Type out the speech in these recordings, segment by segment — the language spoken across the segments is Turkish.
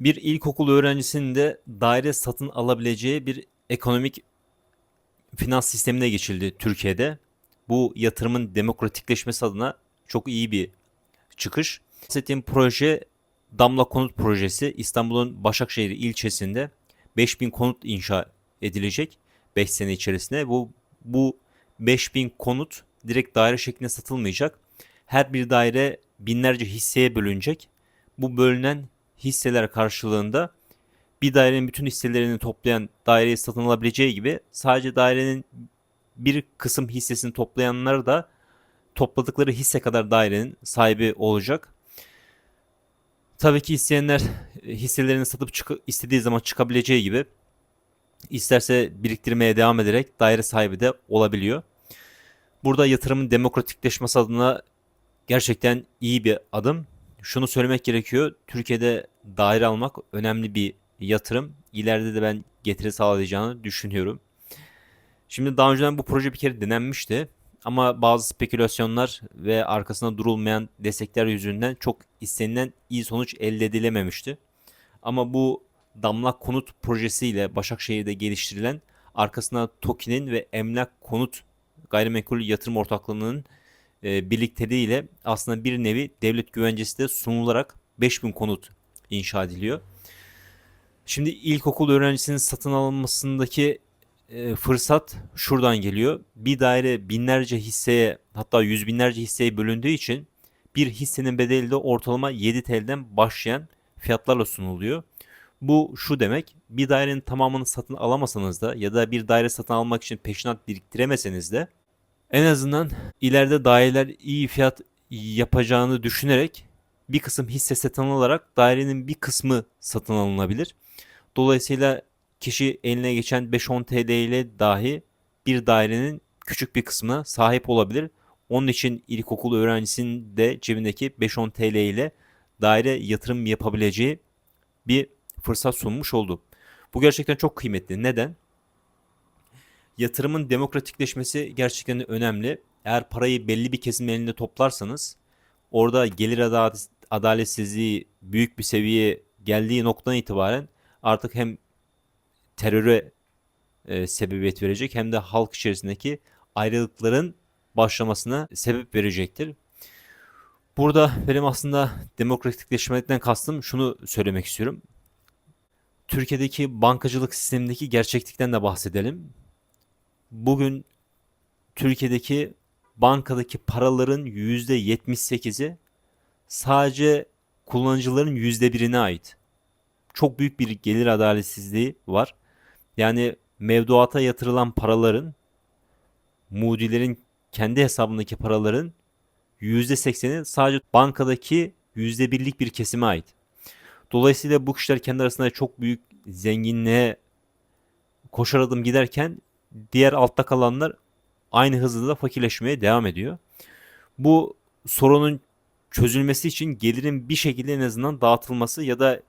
Bir ilkokul öğrencisinin de daire satın alabileceği bir ekonomik finans sistemine geçildi Türkiye'de. Bu yatırımın demokratikleşmesi adına çok iyi bir çıkış. Bahsettiğim proje Damla Konut Projesi İstanbul'un Başakşehir ilçesinde 5000 konut inşa edilecek 5 sene içerisinde. Bu bu 5000 konut direkt daire şeklinde satılmayacak. Her bir daire binlerce hisseye bölünecek. Bu bölünen hisseler karşılığında bir dairenin bütün hisselerini toplayan daireyi satın alabileceği gibi sadece dairenin bir kısım hissesini toplayanlar da topladıkları hisse kadar dairenin sahibi olacak. Tabii ki isteyenler e, hisselerini satıp çık- istediği zaman çıkabileceği gibi isterse biriktirmeye devam ederek daire sahibi de olabiliyor. Burada yatırımın demokratikleşmesi adına gerçekten iyi bir adım. Şunu söylemek gerekiyor. Türkiye'de daire almak önemli bir yatırım. İleride de ben getiri sağlayacağını düşünüyorum. Şimdi daha önceden bu proje bir kere denenmişti. Ama bazı spekülasyonlar ve arkasında durulmayan destekler yüzünden çok istenilen iyi sonuç elde edilememişti. Ama bu Damla Konut projesiyle Başakşehir'de geliştirilen arkasına TOKİ'nin ve Emlak Konut gayrimenkul yatırım ortaklığının e, birlikteliğiyle aslında bir nevi devlet güvencesi de sunularak 5000 konut inşa ediliyor. Şimdi ilkokul öğrencisinin satın alınmasındaki e, fırsat şuradan geliyor. Bir daire binlerce hisseye hatta yüz binlerce hisseye bölündüğü için bir hissenin bedeli de ortalama 7 TL'den başlayan fiyatlarla sunuluyor. Bu şu demek bir dairenin tamamını satın alamasanız da ya da bir daire satın almak için peşinat biriktiremeseniz de en azından ileride daireler iyi fiyat yapacağını düşünerek bir kısım hisse satın alarak dairenin bir kısmı satın alınabilir. Dolayısıyla kişi eline geçen 5-10 TL ile dahi bir dairenin küçük bir kısmına sahip olabilir. Onun için ilkokul öğrencisinin de cebindeki 5-10 TL ile daire yatırım yapabileceği bir fırsat sunmuş oldu. Bu gerçekten çok kıymetli. Neden? Yatırımın demokratikleşmesi gerçekten önemli. Eğer parayı belli bir kesimin elinde toplarsanız orada gelir adaletsizliği büyük bir seviyeye geldiği noktadan itibaren artık hem teröre e, sebebiyet verecek hem de halk içerisindeki ayrılıkların başlamasına sebep verecektir. Burada benim aslında demokratikleşmekten kastım şunu söylemek istiyorum. Türkiye'deki bankacılık sistemindeki gerçeklikten de bahsedelim. Bugün Türkiye'deki bankadaki paraların %78'i sadece kullanıcıların %1'ine ait. Çok büyük bir gelir adaletsizliği var. Yani mevduata yatırılan paraların mudilerin kendi hesabındaki paraların %80'i sadece bankadaki %1'lik bir kesime ait. Dolayısıyla bu kişiler kendi arasında çok büyük zenginliğe koşar adım giderken diğer altta kalanlar aynı hızla fakirleşmeye devam ediyor. Bu sorunun çözülmesi için gelirin bir şekilde en azından dağıtılması ya da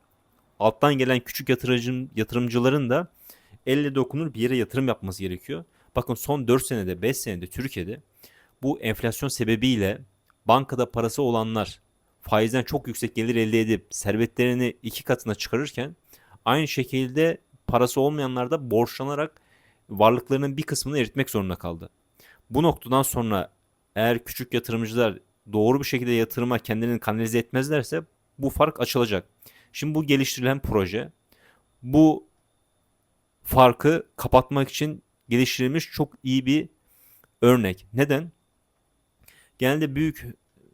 alttan gelen küçük yatırımcı, yatırımcıların da elle dokunur bir yere yatırım yapması gerekiyor. Bakın son 4 senede 5 senede Türkiye'de bu enflasyon sebebiyle bankada parası olanlar faizden çok yüksek gelir elde edip servetlerini iki katına çıkarırken aynı şekilde parası olmayanlar da borçlanarak varlıklarının bir kısmını eritmek zorunda kaldı. Bu noktadan sonra eğer küçük yatırımcılar doğru bir şekilde yatırıma kendilerini kanalize etmezlerse bu fark açılacak. Şimdi bu geliştirilen proje bu farkı kapatmak için geliştirilmiş çok iyi bir örnek. Neden? Genelde büyük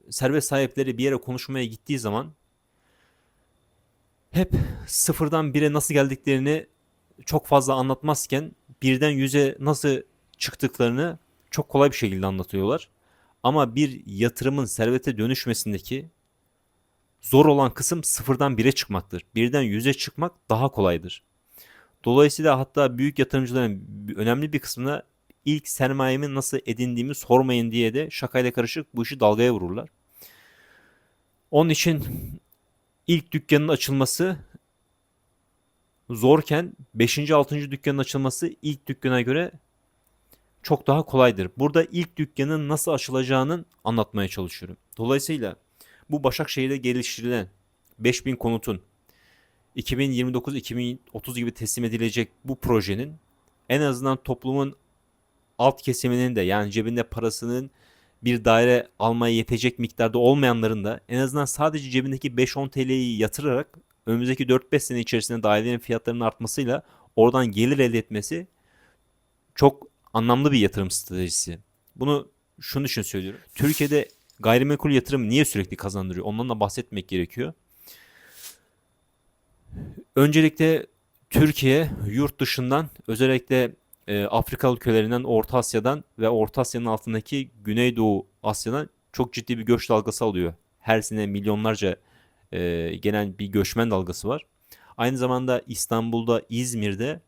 servet sahipleri bir yere konuşmaya gittiği zaman hep sıfırdan bire nasıl geldiklerini çok fazla anlatmazken birden yüze nasıl çıktıklarını çok kolay bir şekilde anlatıyorlar. Ama bir yatırımın servete dönüşmesindeki zor olan kısım sıfırdan bire çıkmaktır. Birden yüze çıkmak daha kolaydır. Dolayısıyla hatta büyük yatırımcıların önemli bir kısmına ilk sermayemi nasıl edindiğimi sormayın diye de şakayla karışık bu işi dalgaya vururlar. Onun için ilk dükkanın açılması zorken 5. 6. dükkanın açılması ilk dükkana göre çok daha kolaydır. Burada ilk dükkanın nasıl açılacağının anlatmaya çalışıyorum. Dolayısıyla bu Başakşehir'de geliştirilen 5000 konutun 2029-2030 gibi teslim edilecek bu projenin en azından toplumun alt kesiminin de yani cebinde parasının bir daire almaya yetecek miktarda olmayanların da en azından sadece cebindeki 5-10 TL'yi yatırarak önümüzdeki 4-5 sene içerisinde dairelerin fiyatlarının artmasıyla oradan gelir elde etmesi çok anlamlı bir yatırım stratejisi. Bunu şunun için söylüyorum. Türkiye'de gayrimenkul yatırım niye sürekli kazandırıyor? Ondan da bahsetmek gerekiyor. Öncelikle Türkiye yurt dışından özellikle e, Afrika ülkelerinden, Orta Asya'dan ve Orta Asya'nın altındaki Güneydoğu Asya'dan çok ciddi bir göç dalgası alıyor. Her sene milyonlarca e, gelen bir göçmen dalgası var. Aynı zamanda İstanbul'da, İzmir'de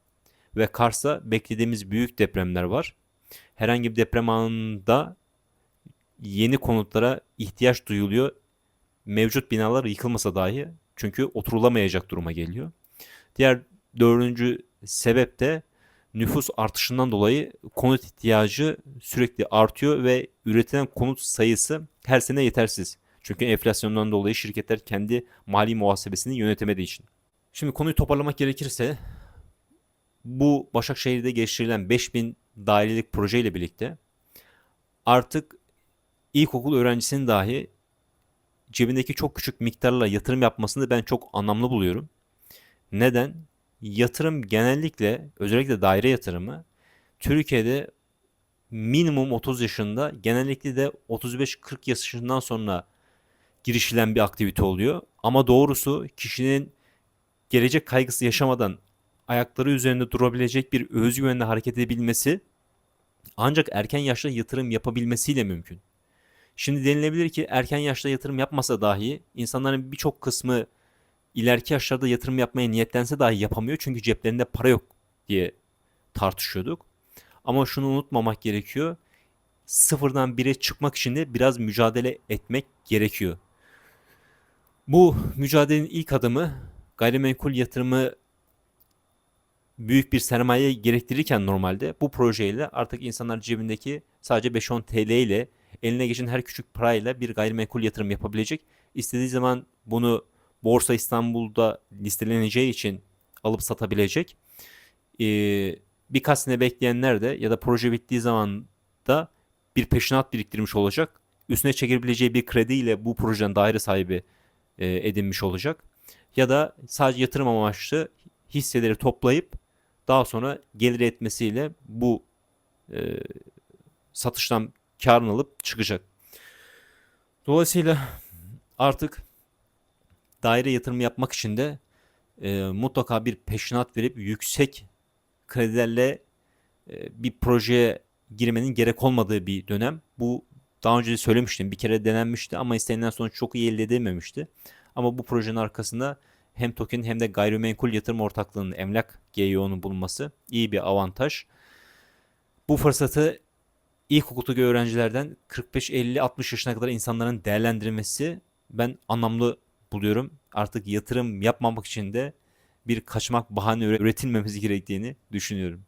ve Kars'ta beklediğimiz büyük depremler var. Herhangi bir deprem anında yeni konutlara ihtiyaç duyuluyor. Mevcut binalar yıkılmasa dahi çünkü oturulamayacak duruma geliyor. Diğer dördüncü sebep de nüfus artışından dolayı konut ihtiyacı sürekli artıyor ve üretilen konut sayısı her sene yetersiz. Çünkü enflasyondan dolayı şirketler kendi mali muhasebesini yönetemediği için. Şimdi konuyu toparlamak gerekirse bu Başakşehir'de geliştirilen 5000 dairelik projeyle birlikte artık ilkokul öğrencisinin dahi cebindeki çok küçük miktarla yatırım yapmasını ben çok anlamlı buluyorum. Neden? Yatırım genellikle özellikle daire yatırımı Türkiye'de minimum 30 yaşında genellikle de 35-40 yaşından sonra girişilen bir aktivite oluyor. Ama doğrusu kişinin gelecek kaygısı yaşamadan ayakları üzerinde durabilecek bir özgüvenle hareket edebilmesi ancak erken yaşta yatırım yapabilmesiyle mümkün. Şimdi denilebilir ki erken yaşta yatırım yapmasa dahi insanların birçok kısmı ileriki yaşlarda yatırım yapmaya niyetlense dahi yapamıyor çünkü ceplerinde para yok diye tartışıyorduk. Ama şunu unutmamak gerekiyor. Sıfırdan bire çıkmak için de biraz mücadele etmek gerekiyor. Bu mücadelenin ilk adımı gayrimenkul yatırımı büyük bir sermaye gerektirirken normalde bu projeyle artık insanlar cebindeki sadece 5-10 TL ile eline geçen her küçük parayla bir gayrimenkul yatırım yapabilecek. İstediği zaman bunu Borsa İstanbul'da listeleneceği için alıp satabilecek. Ee, birkaç sene bekleyenler de ya da proje bittiği zaman da bir peşinat biriktirmiş olacak. Üstüne çekebileceği bir krediyle bu projenin daire sahibi e, edinmiş olacak. Ya da sadece yatırım amaçlı hisseleri toplayıp daha sonra gelir etmesiyle bu e, satıştan karını alıp çıkacak. Dolayısıyla artık daire yatırımı yapmak için de e, mutlaka bir peşinat verip yüksek kredilerle e, bir projeye girmenin gerek olmadığı bir dönem. Bu daha önce de söylemiştim. Bir kere denenmişti ama istenilen sonuç çok iyi elde edememişti. Ama bu projenin arkasında hem token hem de gayrimenkul yatırım ortaklığının emlak GYO'nun bulunması iyi bir avantaj. Bu fırsatı ilkokuldaki öğrencilerden 45, 50, 60 yaşına kadar insanların değerlendirmesi ben anlamlı buluyorum. Artık yatırım yapmamak için de bir kaçmak bahane üretilmemesi gerektiğini düşünüyorum.